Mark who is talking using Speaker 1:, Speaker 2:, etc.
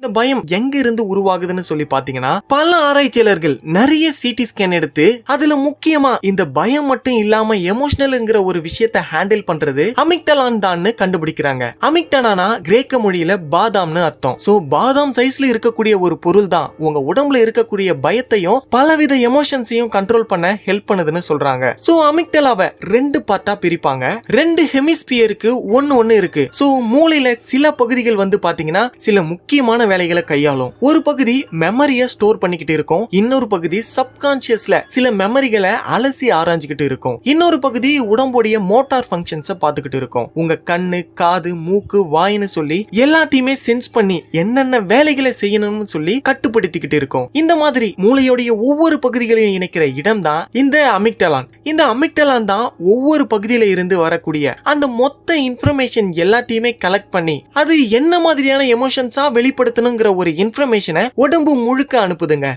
Speaker 1: இந்த பயம் எங்க இருந்து உருவாகுதுன்னு சொல்லி பாத்தீங்கன்னா பல ஆராய்ச்சியாளர்கள் நிறைய சிடி ஸ்கேன் எடுத்து அதுல முக்கியமா இந்த பயம் மட்டும் இல்லாம எமோஷனல்ங்கிற ஒரு விஷயத்த ஹேண்டில் பண்றது அமிக்டலான் தான்னு கண்டுபிடிக்கிறாங்க. அமிக்டலானா கிரேக்க மொழியில பாதாம்னு அர்த்தம். சோ பாதாம் சைஸ்ல இருக்கக்கூடிய ஒரு பொருள் தான். உங்க உடம்புல இருக்கக்கூடிய பயத்தையும் பலவித எமோஷன்ஸையும் கண்ட்ரோல் பண்ண ஹெல்ப் பண்ணுதுன்னு சொல்றாங்க. சோ அமிக்டலாவை ரெண்டு பார்ட்டா பிரிப்பாங்க. ரெண்டு ஹெமிஸ்பியருக்கு ஒன்னு ஒன்னு இருக்கு. சோ மூளையில சில பகுதிகள் வந்து பாத்தீங்கன்னா சில முக்கியமான வேலைகளை கையாளும். ஒரு பகுதி மெமரியை ஸ்டோர் பண்ணிக்கிட்டு இருக்கும். இன்னொரு பகுதி சப்கான்சியஸ்ல சில மெமரிகளை அலசி ஆராய்ஞ்சுக்கிட்டு இருக்கும். இன்னொரு பகுதி உடம்புடைய மோட்டார் ஃபங்க்ஷன்ஸை பார்த்துக்கிட்டு இருக்கும். உங்க கண்ணு காது மூக்கு வாயின்னு சொல்லி எல்லாத்தையுமே சென்ஸ் பண்ணி என்னென்ன வேலைகளை செய்யணும்னு சொல்லி கட்டுப்படுத்திக்கிட்டு இருக்கும். இந்த மாதிரி மூளையோடைய ஒவ்வொரு பகுதிகளையும் இணைக்கிற இடம் தான் இந்த அமிக்டலான் இந்த அமிக்டலான் தான் ஒவ்வொரு பகுதியில இருந்து வரக்கூடிய அந்த மொத்த இன்ஃபர்மேஷன் எல்லாத்தையுமே கலெக்ட் பண்ணி அது என்ன மாதிரியான எமோஷன்ஸா வெளிப்படுத்தணுங்கிற ஒரு இன்ஃபர்மேஷனை உடம்பு முழுக்க அனுப்புதுங்க.